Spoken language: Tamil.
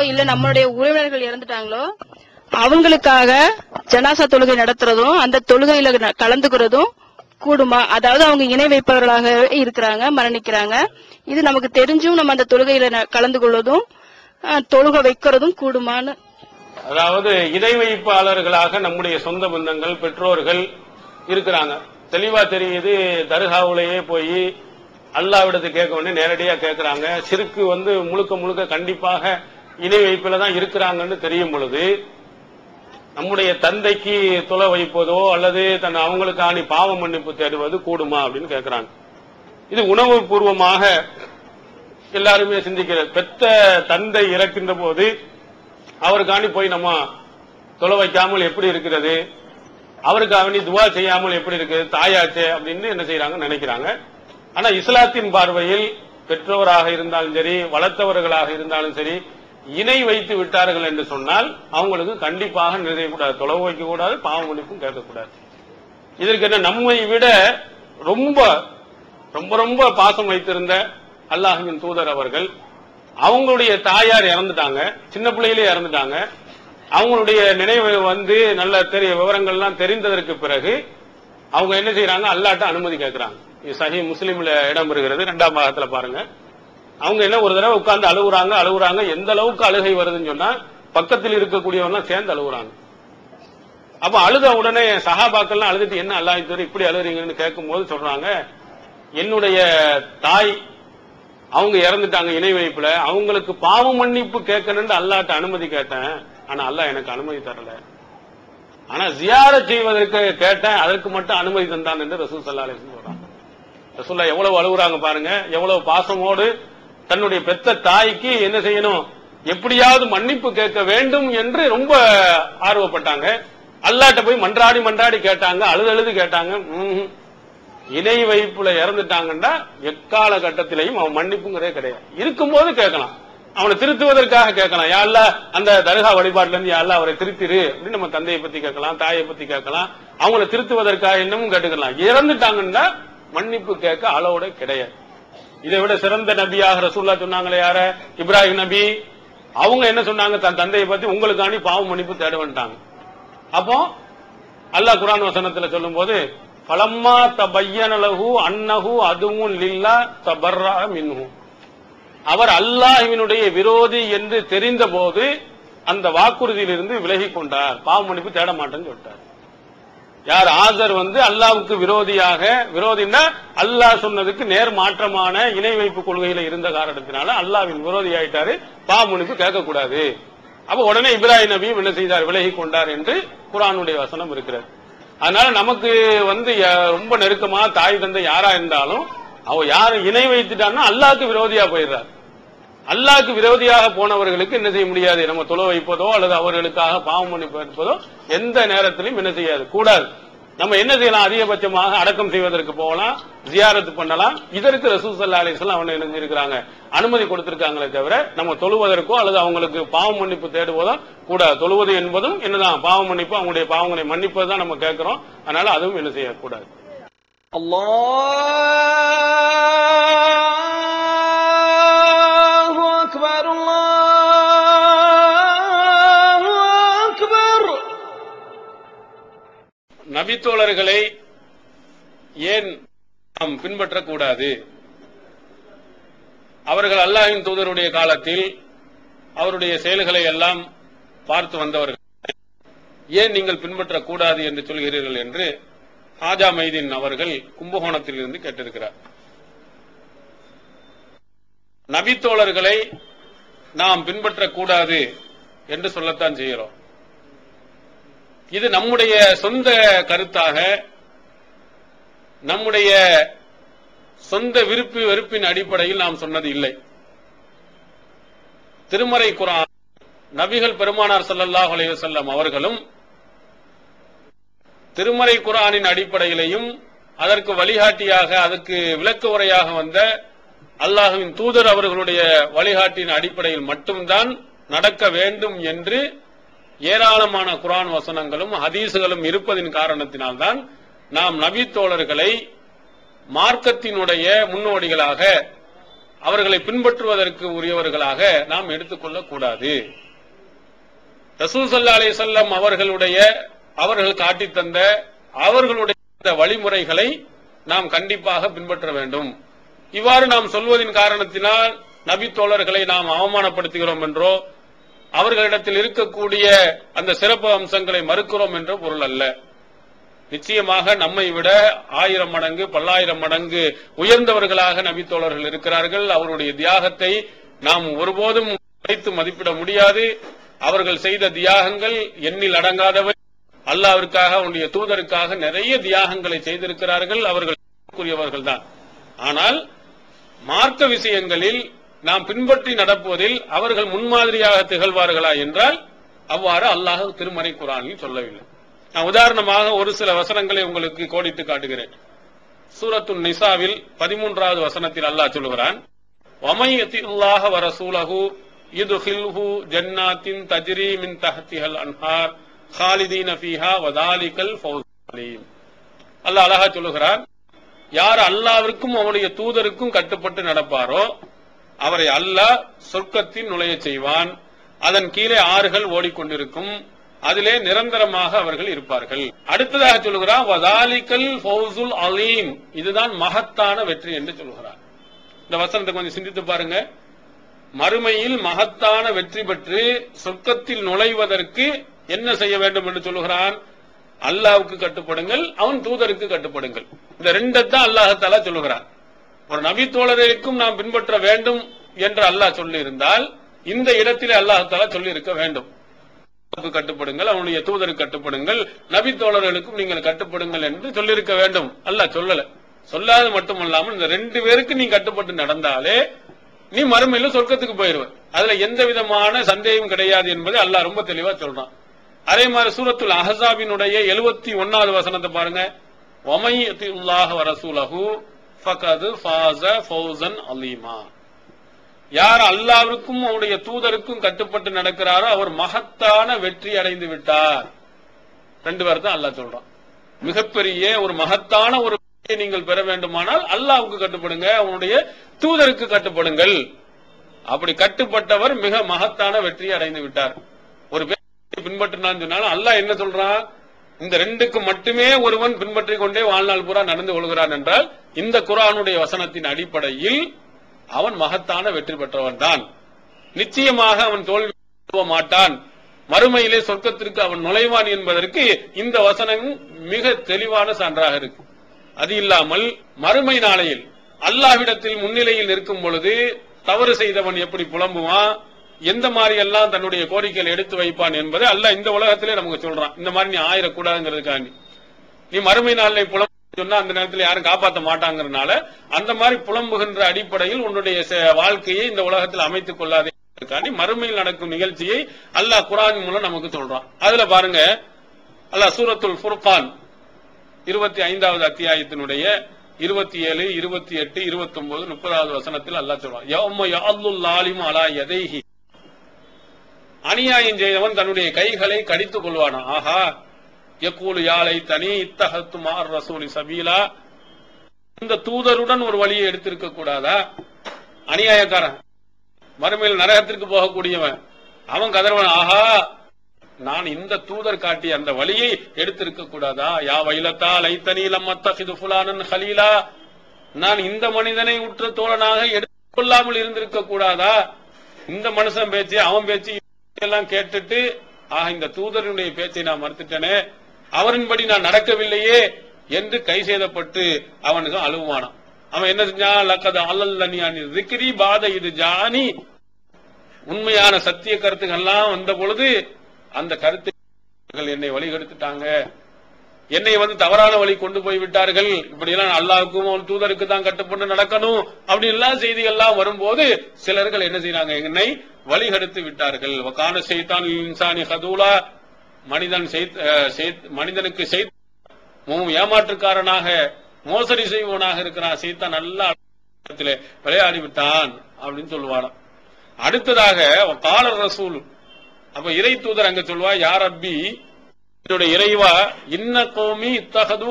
இல்ல நம்மளுடைய உறவினர்கள் இறந்துட்டாங்களோ? அவங்களுக்காக ஜனாசா தொழுகை நடத்துறதும் அந்த தொழுகையில கலந்துக்கிறதும் கூடுமா? அதாவது அவங்க இணை வைப்பவர்களாக இருக்கிறாங்க மரணிக்கிறாங்க. இது நமக்கு தெரிஞ்சும் நம்ம அந்த தொழுகையில ந- கலந்து கொள்வதும் தொழுகை வைக்கிறதும் கூடுமான்னு. அதாவது இணை வைப்பாளர்களாக நம்முடைய சொந்த பந்தங்கள் பெற்றோர்கள் இருக்கிறாங்க. தெளிவா தெரியுது தர்காவுலயே போய் அல்லாவிடத்து கேட்க வேண்டிய நேரடியா கேட்கறாங்க சிறுக்கு வந்து முழுக்க முழுக்க கண்டிப்பாக இணை வைப்பில தான் இருக்கிறாங்கன்னு தெரியும் பொழுது நம்முடைய தந்தைக்கு தொலை வைப்பதோ அல்லது தன் அவங்களுக்கான பாவ மன்னிப்பு தேடுவது கூடுமா அப்படின்னு கேட்கிறாங்க இது உணவு பூர்வமாக எல்லாருமே சிந்திக்கிறது. பெத்த தந்தை இறக்கின்ற போது அவருக்காண்டி போய் நம்ம தொலை வைக்காமல் எப்படி இருக்கிறது? அவருக்காக அவனி துவா செய்யாமல் எப்படி இருக்குது? தாயாச்சே அப்படின்னு என்ன செய்யறாங்க நினைக்கிறாங்க. ஆனா இஸ்லாத்தின் பார்வையில் பெற்றோராக இருந்தாலும் சரி வளர்த்தவர்களாக இருந்தாலும் சரி இணை வைத்து விட்டார்கள் என்று சொன்னால் அவங்களுக்கு கண்டிப்பாக நிறையக்கூடாது தொலைவு வைக்க கூடாது பாவ மன்னிப்பும் கேட்கக்கூடாது. இதற்கு என்ன நம்மை விட ரொம்ப ரொம்ப ரொம்ப பாசம் வைத்திருந்த அல்லாஹின் தூதர் அவர்கள் அவங்களுடைய தாயார் இறந்துட்டாங்க சின்ன பிள்ளையிலே இறந்துட்டாங்க. அவங்களுடைய நினைவு வந்து நல்ல தெரிய விவரங்கள்லாம் தெரிந்ததற்கு பிறகு அவங்க என்ன செய்யறாங்க அல்லாட்ட அனுமதி கேட்கிறாங்க. இது சஹி முஸ்லீம்ல இடம் பெறுகிறது இரண்டாம் பாகத்துல பாருங்க. அவங்க என்ன ஒரு தடவை உட்கார்ந்து அழுகுறாங்க அழுகுறாங்க எந்த அளவுக்கு அழுகை வருதுன்னு சொன்னா பக்கத்தில் இருக்கக்கூடியவங்க சேர்ந்து அழுகுறாங்க. அப்ப அழுத உடனே சகாபாக்கள்லாம் அழுதுட்டு என்ன அல்லாஹ் இப்படி அழுகுறீங்கன்னு கேட்கும் போது சொல்றாங்க என்னுடைய தாய் அவங்க இறந்துட்டாங்க இணை வைப்புல அவங்களுக்கு பாவ மன்னிப்பு கேட்கணும்னு அல்லாட்ட அனுமதி கேட்டேன் ஆனா அல்லாஹ் எனக்கு அனுமதி தரல. ஆனா ஜியார செய்வதற்கு கேட்டேன் அதற்கு மட்டும் அனுமதி தந்தான் என்று ரசூல் சல்லா அலிஸ்லாம் சொல்றாங்க. ரசூல்லா எவ்வளவு அழுகுறாங்க பாருங்க எவ்வளவு பாசமோடு தன்னுடைய பெத்த தாய்க்கு என்ன செய்யணும்? எப்படியாவது மன்னிப்பு கேட்க வேண்டும் என்று ரொம்ப ஆர்வப்பட்டாங்க. அல்லாட்ட போய் மன்றாடி மன்றாடி கேட்டாங்க அழுது அழுது கேட்டாங்க. இணை வைப்புல இறந்துட்டாங்கன்னா எக்கால கட்டத்திலையும் அவன் மன்னிப்புங்கிறதே கிடையாது. இருக்கும்போது கேட்கலாம். அவனை திருத்துவதற்காக கேட்கலாம். யாழ்ல அந்த தர்கா வழிபாட்டுல இருந்து யாழ்ல அவரை திருத்திரு அப்படின்னு நம்ம தந்தையை பத்தி கேட்கலாம் தாயை பத்தி கேட்கலாம். அவங்கள திருத்துவதற்காக இன்னமும் கேட்டுக்கலாம். இறந்துட்டாங்கன்னா மன்னிப்பு கேட்க அளவோட கிடையாது. இதை விட சிறந்த நபியாக ரசூல்லா சொன்னாங்களே யார? இப்ராஹிம் நபி. அவங்க என்ன சொன்னாங்க? தன் தந்தையை பத்தி உங்களுக்காண்டி பாவ மன்னிப்பு தேட வந்துட்டாங்க. அப்போ அல்லாஹ் குரான் வசனத்துல சொல்லும்போது பலம்மா தபையனலகு அன்னகு அதுவும் லில்லா தபர்ரா மின்ஹு. அவர் அல்லாஹ்வினுடைய விரோதி என்று தெரிந்த போது அந்த வாக்குறுதியிலிருந்து விலகி கொண்டார் பாவ மன்னிப்பு தேட மாட்டேன்னு சொல்லிட்டார். யார் ஆசர் வந்து அல்லாவுக்கு விரோதியாக விரோதின்னா அல்லாஹ் சொன்னதுக்கு நேர் மாற்றமான இணை வைப்பு கொள்கையில இருந்த காரணத்தினால அல்லாவின் விரோதி ஆயிட்டாரு பாமுனுக்கு கேட்கக்கூடாது. அப்ப உடனே இப்ராஹிம் நபியும் என்ன செய்தார்? விலகி கொண்டார் என்று குரானுடைய வசனம் இருக்கிறது. அதனால நமக்கு வந்து ரொம்ப நெருக்கமா தாய் தந்தை யாரா இருந்தாலும் அவ யார் இணை வைத்துட்டான்னா அல்லாவுக்கு விரோதியா போயிடுறார். அல்லாக்கு விரோதியாக போனவர்களுக்கு என்ன செய்ய முடியாது? நம்ம தொலை வைப்பதோ அல்லது அவர்களுக்காக பாவம் மன்னிப்பதோ எந்த நேரத்திலும் என்ன செய்யாது. கூடாது. நம்ம என்ன செய்யலாம்? அதிகபட்சமாக அடக்கம் செய்வதற்கு போகலாம் ஜியாரத்து பண்ணலாம். இதற்கு ரசூல் சல்லா அலிஸ்லாம் அவங்க இணைஞ்சிருக்கிறாங்க அனுமதி கொடுத்திருக்காங்களே தவிர நம்ம தொழுவதற்கோ அல்லது அவங்களுக்கு பாவம் மன்னிப்பு தேடுவதோ கூடாது. தொழுவது என்பதும் என்னதான்? பாவம் மன்னிப்பு அவங்களுடைய பாவங்களை மன்னிப்பது தான் நம்ம கேட்கிறோம். அதனால அதுவும் என்ன செய்யக்கூடாது. அல்லாஹ் நபித்தோழர்களை ஏன் நாம் பின்பற்றக்கூடாது? அவர்கள் அல்லாஹின் தூதருடைய காலத்தில் அவருடைய செயல்களை எல்லாம் பார்த்து வந்தவர்கள். ஏன் நீங்கள் பின்பற்றக்கூடாது என்று சொல்கிறீர்கள் என்று ஹாஜா மைதீன் அவர்கள் கும்பகோணத்தில் இருந்து கேட்டிருக்கிறார். நபித்தோழர்களை நாம் பின்பற்றக்கூடாது என்று சொல்லத்தான் செய்கிறோம். இது நம்முடைய சொந்த கருத்தாக நம்முடைய சொந்த விருப்பு வெறுப்பின் அடிப்படையில் நாம் சொன்னது இல்லை. திருமறை குரான் நபிகள் பெருமானார் ஸல்லல்லாஹு அலைவசல்லம் அவர்களும் திருமறை குரானின் அடிப்படையிலையும் அதற்கு வழிகாட்டியாக அதற்கு விளக்கு உரையாக வந்த அல்லாஹுவின் தூதர் அவர்களுடைய வழிகாட்டின் அடிப்படையில் மட்டும்தான் நடக்க வேண்டும் என்று ஏராளமான குரான் வசனங்களும் ஹதீசுகளும் இருப்பதின் காரணத்தினால்தான் நாம் நபி தோழர்களை மார்க்கத்தினுடைய முன்னோடிகளாக அவர்களை பின்பற்றுவதற்கு உரியவர்களாக நாம் எடுத்துக்கொள்ளக் கூடாது. ரசூசல்லா அலி சொல்லம் அவர்களுடைய அவர்கள் காட்டி தந்த அவர்களுடைய வழிமுறைகளை நாம் கண்டிப்பாக பின்பற்ற வேண்டும். இவ்வாறு நாம் சொல்வதின் காரணத்தினால் நபி தோழர்களை நாம் அவமானப்படுத்துகிறோம் என்றோ அவர்களிடத்தில் இருக்கக்கூடிய அந்த சிறப்பு அம்சங்களை மறுக்கிறோம் என்ற பொருள் அல்ல. நிச்சயமாக நம்மை விட ஆயிரம் மடங்கு பல்லாயிரம் மடங்கு உயர்ந்தவர்களாக நபித்தோழர்கள் இருக்கிறார்கள். அவருடைய தியாகத்தை நாம் ஒருபோதும் வைத்து மதிப்பிட முடியாது. அவர்கள் செய்த தியாகங்கள் எண்ணில் அடங்காதவை. அல்லாவிற்காக அவனுடைய தூதருக்காக நிறைய தியாகங்களை செய்திருக்கிறார்கள். அவர்கள் கூறியவர்கள் தான் ஆனால் மார்க்க விஷயங்களில் நாம் பின்பற்றி நடப்பதில் அவர்கள் முன்மாதிரியாக திகழ்வார்களா என்றால் அவ்வாறு அல்லாஹ் திருமறை குரானில் சொல்லவில்லை. நான் உதாரணமாக ஒரு சில வசனங்களை உங்களுக்கு கோடிட்டு காட்டுகிறேன். சூரத்துன் நிசாவில் பதிமூன்றாவது வசனத்தில் அல்லாஹ் சொல்லுகிறான் வமையத்தில்லாஹ வரசூலஹு ஜன்னாத்தின் தஜ்ரி மின் தஹ்திஹல் அன்ஹார் ஹாலிதீன ஃபீஹா வதாலிகல் ஃபௌஸ் அல்லாஹ் அழகா சொல்லுகிறான் யார் அல்லாவிற்கும் அவனுடைய தூதருக்கும் கட்டுப்பட்டு நடப்பாரோ அவரை அல்லாஹ் சொர்க்கத்தில் நுழையச் செய்வான். அதன் கீழே ஆறுகள் ஓடிக்கொண்டிருக்கும். அதிலே நிரந்தரமாக அவர்கள் இருப்பார்கள். அடுத்ததாக சொல்லுகிறான் வதாலிக்கல் ஃபௌசுல் அலீம். இதுதான் மகத்தான வெற்றி என்று சொல்லுகிறார் இந்த வசனத்தை கொஞ்சம் சிந்தித்து பாருங்க. மறுமையில் மகத்தான வெற்றி பெற்று சொர்க்கத்தில் நுழைவதற்கு என்ன செய்ய வேண்டும் என்று சொல்லுகிறான்? அல்லாவுக்கு கட்டுப்படுங்கள் அவன் தூதருக்கு கட்டுப்படுங்கள். இந்த ரெண்டத்தான் அல்லாஹத்தாலா சொல்லுகிறான். ஒரு நபி தோழர்களுக்கும் நாம் பின்பற்ற வேண்டும் என்று அல்லாஹ் சொல்லி இருந்தால் இந்த இடத்திலே அல்லாஹால சொல்லி இருக்க வேண்டும். கட்டுப்படுங்கள் அவனுடைய தூதருக்கு கட்டுப்படுங்கள் நபி தோழர்களுக்கும் நீங்கள் கட்டுப்படுங்கள் என்று சொல்லியிருக்க வேண்டும். அல்லாஹ் சொல்லல. சொல்லாது மட்டுமல்லாமல் இந்த ரெண்டு பேருக்கு நீ கட்டுப்பட்டு நடந்தாலே நீ மறுமையில சொர்க்கத்துக்கு போயிருவ. அதுல எந்த விதமான சந்தேகம் கிடையாது என்பதை அல்லாஹ் ரொம்ப தெளிவா சொல்றான். அதே மாதிரி சூரத்துல் அஹசாபினுடைய எழுபத்தி ஒன்னாவது வசனத்தை பாருங்க. வமையத்தில் வர சூலகு ஃபகது ஃபாஸ ஃபௌசன் அலீமா யார் அல்லாவிற்கும் அவருடைய தூதருக்கும் கட்டுப்பட்டு நடக்கிறாரோ அவர் மகத்தான வெற்றி அடைந்து விட்டார். ரெண்டு பேர் தான் அல்லாஹ் சொல்றான். மிகப்பெரிய ஒரு மகத்தான ஒரு வெற்றியை நீங்கள் பெற வேண்டுமானால் அல்லாவுக்கு கட்டுப்படுங்க அவனுடைய தூதருக்கு கட்டுப்படுங்கள். அப்படி கட்டுப்பட்டவர் மிக மகத்தான வெற்றி அடைந்து விட்டார். ஒரு பேர் பின்பற்றினான்னு சொன்னாலும் அல்லாஹ் என்ன சொல்றான்? இந்த ரெண்டுக்கு மட்டுமே ஒருவன் பின்பற்றிக் கொண்டே வாழ்நாள் பூரா நடந்து கொள்கிறான் என்றால் இந்த குரானுடைய வசனத்தின் அடிப்படையில் அவன் மகத்தான வெற்றி பெற்றவன் தான். நிச்சயமாக அவன் தோல்வி மாட்டான். மறுமையிலே சொர்க்கத்திற்கு அவன் நுழைவான் என்பதற்கு இந்த வசனம் மிக தெளிவான சான்றாக இருக்கு. அது இல்லாமல் மறுமை நாளையில் அல்லாஹ்விடத்தில் முன்னிலையில் இருக்கும் பொழுது தவறு செய்தவன் எப்படி புலம்புவான்? எந்த மாதிரி எல்லாம் தன்னுடைய கோரிக்கைகளை எடுத்து வைப்பான் என்பதை அல்லாஹ் இந்த உலகத்திலே நமக்கு சொல்றான். இந்த மாதிரி நீ ஆயிரக்கூடாதுங்கிறதுக்காண்டி. நீ மறுமை நாளில் புலம் சொன்னா அந்த நேரத்தில் யாரும் காப்பாற்ற மாட்டாங்கறனால அந்த மாதிரி புலம்புகின்ற அடிப்படையில் உன்னுடைய வாழ்க்கையை இந்த உலகத்தில் அமைத்துக் கொள்ளாதே மறுமையில் நடக்கும் நிகழ்ச்சியை அல்லாஹ் குரான் மூலம் நமக்கு சொல்றான். அதுல பாருங்க அல்லாஹ் சூரத்துல் ஃபுர்கான் இருபத்தி ஐந்தாவது அத்தியாயத்தினுடைய இருபத்தி ஏழு இருபத்தி எட்டு இருபத்தி ஒன்பது முப்பதாவது வசனத்தில் அல்லாஹ் சொல்றான். யௌம யஅல்லுல் ஆலிமு அலா எதைஹி அநியாயம் செய்தவன் தன்னுடைய கைகளை கடித்துக் கொள்வானா? ஆஹா. எக்கூலு யாழை தனி இத்தகத்து மார் ரசூலி சபீலா. இந்த தூதருடன் ஒரு வழியை எடுத்திருக்க கூடாதா? அநியாயக்காரன். மறுமையில் நரகத்திற்கு போகக்கூடியவன். அவன் கதறவன் ஆஹா நான் இந்த தூதர் காட்டிய அந்த வழியை எடுத்திருக்க கூடாதா? யா வைலத்தா லைத்தனி லம்மத்தகிது ஃபுலானன் ஹலீலா. நான் இந்த மனிதனை உற்ற தோழனாக எடுத்துக்கொள்ளாமல் இருந்திருக்க கூடாதா? இந்த மனுஷன் பேச்சு அவன் பேச்சு எல்லாம் கேட்டுட்டு ஆக இந்த தூதரனுடைய பேச்சை நான் மறுத்துட்டேனே அவரின்படி நான் நடக்கவில்லையே என்று கை செய்தப்பட்டு அவனுக்கு அழுவானான் அவன் என்ன செஞ்சான்? லக்கத அல்லல்லனியானி ரிக்ரி பாத இது ஜானி. உண்மையான சத்திய கருத்துக்கள்லாம் வந்த பொழுது அந்த கருத்து என்னை வழிகெடுத்துட்டாங்க. என்னை வந்து தவறான வழி கொண்டு போய் விட்டார்கள். இப்படி எல்லாம் அல்லாவுக்கும் தூதருக்கு தான் கட்டுப்பட்டு நடக்கணும். அப்படி எல்லாம் செய்திகள்லாம் வரும்போது சிலர்கள் என்ன செய்யறாங்க என்னை வழிகெடுத்து விட்டார்கள். வக்கான செய்தான் இன்சானி ஹதூலா. மனிதன் மனிதனுக்கு செய்த ஏமாற்றுக்காரனாக மோசடி செய்வனாக இருக்கிறான். சீதா நல்லா இடத்திலே விளையாடி விட்டான் அப்படின்னு சொல்லுவாராம். அடுத்ததாக காலர் ரசூல். அப்ப இறை தூதர் அங்க சொல்லுவா யார் அப்பி என்னுடைய இறைவா இன்ன கோமி இத்தகது